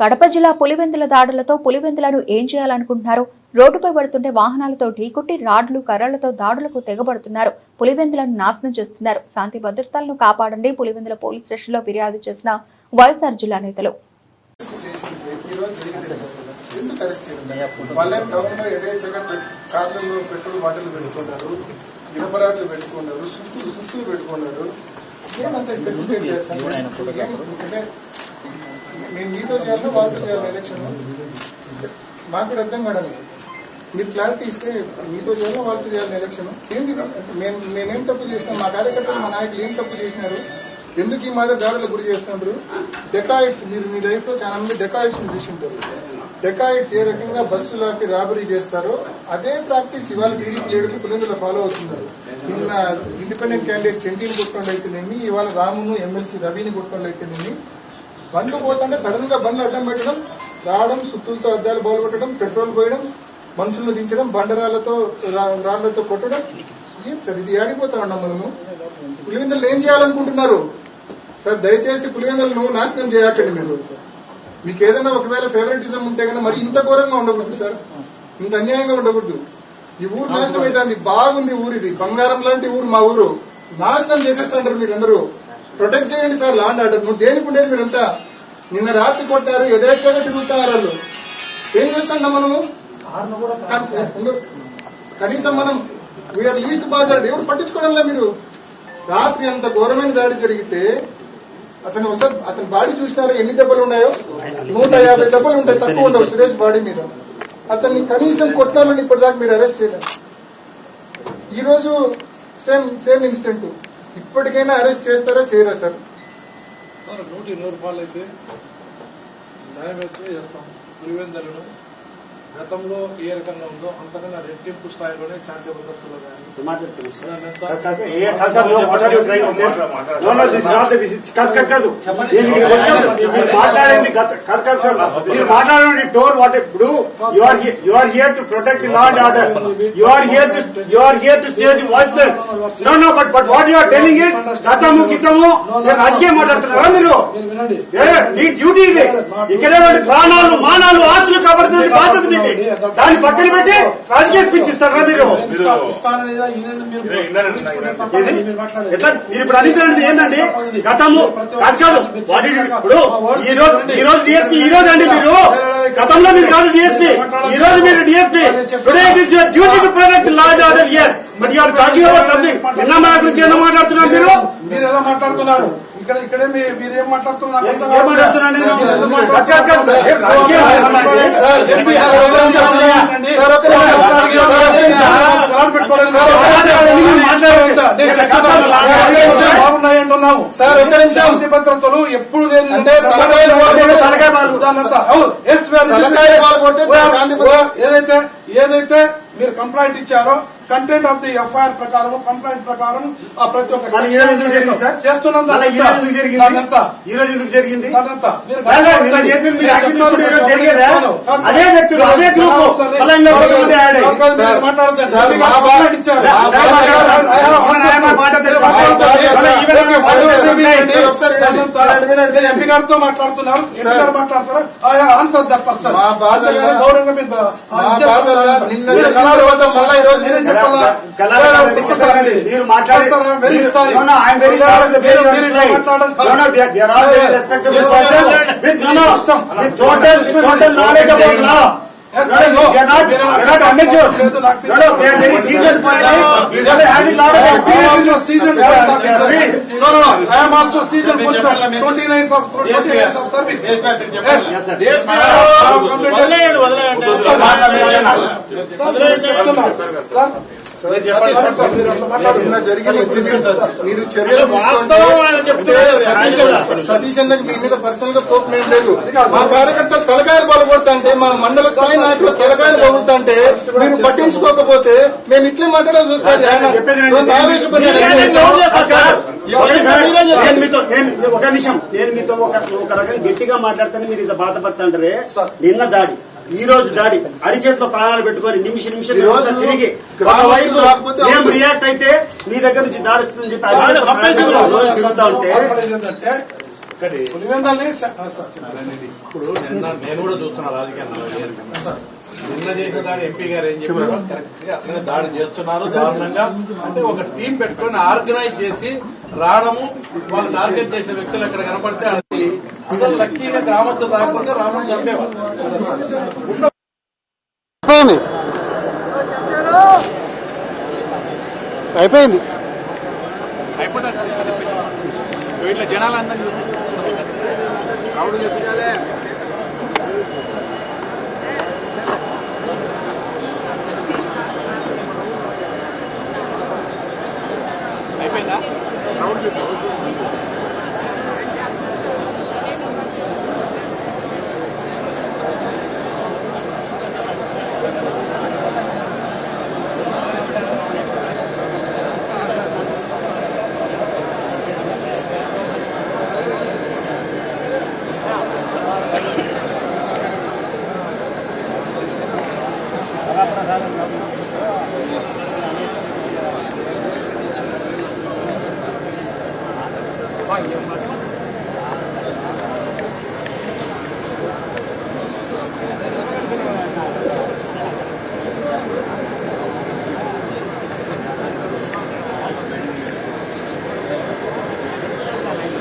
కడప జిల్లా పులివెందుల దాడులతో పులివెందులను ఏం చేయాలనుకుంటున్నారు? రోడ్డుపై పడుతుంటే వాహనాలతో ఢీకొట్టి రాడ్లు కర్రలతో దాడులకు తెగబడుతున్నారు. పులివెందులను నాశనం చేస్తున్నారు. శాంతి భద్రతలను కాపాడండి. పులివెందుల పోలీస్ స్టేషన్లో ఫిర్యాదు చేసిన వైఎస్ఆర్ జిల్లా నేతలు. పెట్టుకున్నారు సుత్తు పెట్టుకున్నారు మేము నేను మీతో చేయాలి వాళ్ళతో చేయాలి ఎలక్షన్ మాకు కూడా అర్థం కావడం మీరు క్లారిటీ ఇస్తే మీతో చేయాలి వాళ్ళతో చేయాలి ఎలక్షన్ ఏంది మేము మేమేం తప్పు చేసినాం? మా కార్యకర్తలు మా నాయకులు ఏం తప్పు చేసినారు? ఎందుకు ఈ మాదిరి దాడులకు గురి చేస్తున్నారు? డెకాయిడ్స్ మీరు మీ లైఫ్లో చాలా మంది డెకాయిడ్స్ చూసింటారు. డెకాయిడ్స్ ఏ రకంగా బస్సులకి రాబరీ చేస్తారో అదే ప్రాక్టీస్ ఇవాళ టీడీపీ లీడర్లు పులిందులు ఫాలో అవుతున్నారు. నిన్న ఇండిపెండెంట్ క్యాండిడేట్ చెంటీని కొట్టుకోండి అయితేనేమి ఇవాళ రామును ఎమ్మెల్సీ రవిని కొట్టుకోండి అయితేనేమి బండ్లు పోతుంటే సడన్గా బండ్లు అడ్డం పెట్టడం రావడం సుత్తులతో అద్దాలు బాగుపెట్టడం పెట్రోల్ పోయడం మనుషులను దించడం బండరాళ్ళతో రా- రాళ్ళతో కొట్టడం. ఏం సార్ ఇది ఆడిపోతా ఉన్నాం మనము. పులివెందులు ఏం చేయాలనుకుంటున్నారు? సార్ దయచేసి పులివెందులను నాశనం చేయకండి మీరు. మీకు ఏదైనా ఒకవేళ ఫేవరెటిజం ఉంటే కనుక మరి ఇంత ఘోరంగా ఉండకూడదు సార్. ఇంత అన్యాయంగా ఉండకూడదు. ఈ ఊరు నాశనం అవుతుంది బాగుంది ఊరు ఇది బంగారం లాంటి ఊరు మా ఊరు. నాశనం చేసేస్తాంటారు మీరందరూ. ప్రొటెక్ట్ చేయండి సార్ లాండ్ ఆర్డర్ నువ్వు దేనికి ఉండేది మీరంతా? నిన్న రాత్రి కొట్టారు యథేచ్ఛగా తిరుగుతున్నారు వాళ్ళు. ఏం చేస్తాం మనము కనీసం మనం వీఆర్ లీస్ట్ బాధ ఎవరు పట్టించుకోవడంలా మీరు? రాత్రి అంత ఘోరమైన దాడి జరిగితే అతను ఒకసారి అతని బాడీ చూసినారా? ఎన్ని దెబ్బలు ఉన్నాయో? నూట యాభై దెబ్బలు ఉంటాయి తక్కువ ఉండవు సురేష్ బాడీ మీద. అతన్ని కనీసం కొట్టాలని ఇప్పటిదాకా మీరు అరెస్ట్ చేయలేదు. ఈరోజు సేమ్ సేమ్ ఇన్సిడెంట్ ఇప్పటికైనా అరెస్ట్ చేస్తారా చేయరా సార్? నూట నూటి నూరు రూపాయలు అయితే న్యాయం అయితే చేస్తాం. పులివెందలను గతంలో ఏ రకంగా ఉందో అంతకన్నా రెట్టింపు స్థాయిలోనే శాంతి భద్రతలో మీరు మాట్లాడండి టోర్ వాట్ ఇప్పుడు you are you are here to protect the law and order you are here to you are here to say the voiceless no no but but what you are telling is గతము గితము మీరు రాజకీయం మాట్లాడుతున్నారా మీరు? మీరు వినండి. ఏ, మీ duty ఇది. ఇక్కడ ప్రాణాలు మానాలు ఆస్తులు కాపాడుతున్న బాధ్యత మీది దాన్ని పక్కన పెట్టి రాజకీయ స్పీచ్ ఇస్తారా మీరు? మీరు ఇప్పుడు అడిగితే ఏంటండి గతము కాదు ఇప్పుడు ఈ రోజు ఈ రోజు డిఎస్పీ ఈ రోజు అండి మీరు. గతంలో మీరు కాదు డిఎస్పీ ఈ రోజు మీరు DSP today it is your duty to protect law and order here but you are talking about something నిన్న మా గురించి ఏమో మాట్లాడుతున్నారు మీరు? మీరు ఏదో మాట్లాడుతున్నారు? ఇక్కడ ఇక్కడే మీరు ఏం మాట్లాడుతున్నారు నాకు అర్థం ఏం మాట్లాడుతున్నారండి కావట్లేదు. నేను? మీరు అక్క, అక్క, సార్, ఏ రాజకీయం మాట్లాడండి. సార్ ఎంపీ గారు ఒక్క నిమిషం ఆగండి. సార్ ఒక్క నిమిషం సార్ ఒక్క నిమిషం గలాట్ పెట్టుకోలేదు. సార్, ఒక్క నిమిషం. మాట్లాడండి. నేను చక్కగా బాగున్నాయి అంటున్నావు సార్ ఒక్క నిమిషం శాంతి భద్రతలు ఎప్పుడు లేని అంటే తలకాయలు కొడితే తలకాయ బాలు. దాన్నంతా అవును ఏదైతే ఏదైతే మీరు కంప్లైంట్ ఇచ్చారో కంటెంట్ ఆఫ్ ది ఎఫ్ఐఆర్ ప్రకారం కంప్లైంట్ ప్రకారం ఆ ప్రతి ఒక్క మళ్ళీ ఈ రోజు ఎందుకు జరిగింది సార్? చేస్తున్నాం. మళ్ళీ సార్, మాట్లాడతారు సార్, బా- ఎంపీ గారితో మాట్లాడుతున్నారు ఎంపీ సార్. గారు మాట్లాడతారు ఆయా ఆన్సర్ దట్ పర్సన్ మా బాధల్లో- గౌరవంగా మీరు మా బాధల్లో నిన్న తర్వాత మళ్ళా ఈ రోజు మీరు చెప్పాలా? మీరు మాట్లాడే చెప్తారా? Very sorry. No, no, I'm very sorry. The మీరు-. మాట్లాడడం No, no, we are- we are all very respectable Yes, persons. sir. With, no, no. Yes, No, know. we are not, we are not amateurs. No, no, we are very serious minded. We are having lot of experience. also seasoned yeah. No, no, no. I am also seasoned police officer. 29 of 29 of service. Yes. Yes, sir. వదిలేయండి, వదిలేయండి. Sir, నిన్న జరిగిన incidents మీరు చర్యలు తీసుకుంటే సతీష్ అన్న- సతీష్ అన్నకి మీ మీద పర్సనల్గా కోపం ఏం లేదు. మా కార్యకర్తలు తలకాయలు పగలగొడతా అంటే మా మండల స్థాయి నాయకులు తలకాయలు పగులుతా అంటే మీరు పట్టించుకోకపోతే మేము ఇట్లే ఆయన. ఆవేశపడ్డాడు. మీతో నేను ఒక నిమిషం. నేను మీతో ఒక రకంగా గట్టిగా మాట్లాడితేనే మీరు ఇంత బాధపడుతుంటారే నిన్న దాడి. ఈ రోజు దాడి. అరిచేతిలో ప్రాణాలు పెట్టుకొని నిమిష నిమిషం తిరిగి మేము. రియాక్ట్ అయితే మీ దగ్గర నుంచి దాడి వస్తుందని చెప్పి ఇప్పుడు నిన్న నేను కూడా చూస్తున్నా రాజకీయాల్లో నిన్న చేసిన దాడి ఎంపీ గారు ఏం చెప్పారు కరెక్ట్గా అట్లనే దాడి చేస్తున్నారు దారుణంగా. అంటే ఒక టీం పెట్టుకొని ఆర్గనైజ్ చేసి రావడము వాళ్ళు టార్గెట్ చేసిన వ్యక్తులు ఎక్కడ కనపడితే అది అసలు లక్కీగా గ్రామంతో రాకపోతే రాముడు చంపేవాడు అయిపోయింది. అయిపోయింది. అయిపోయిందా? చెప్పు trasladaron a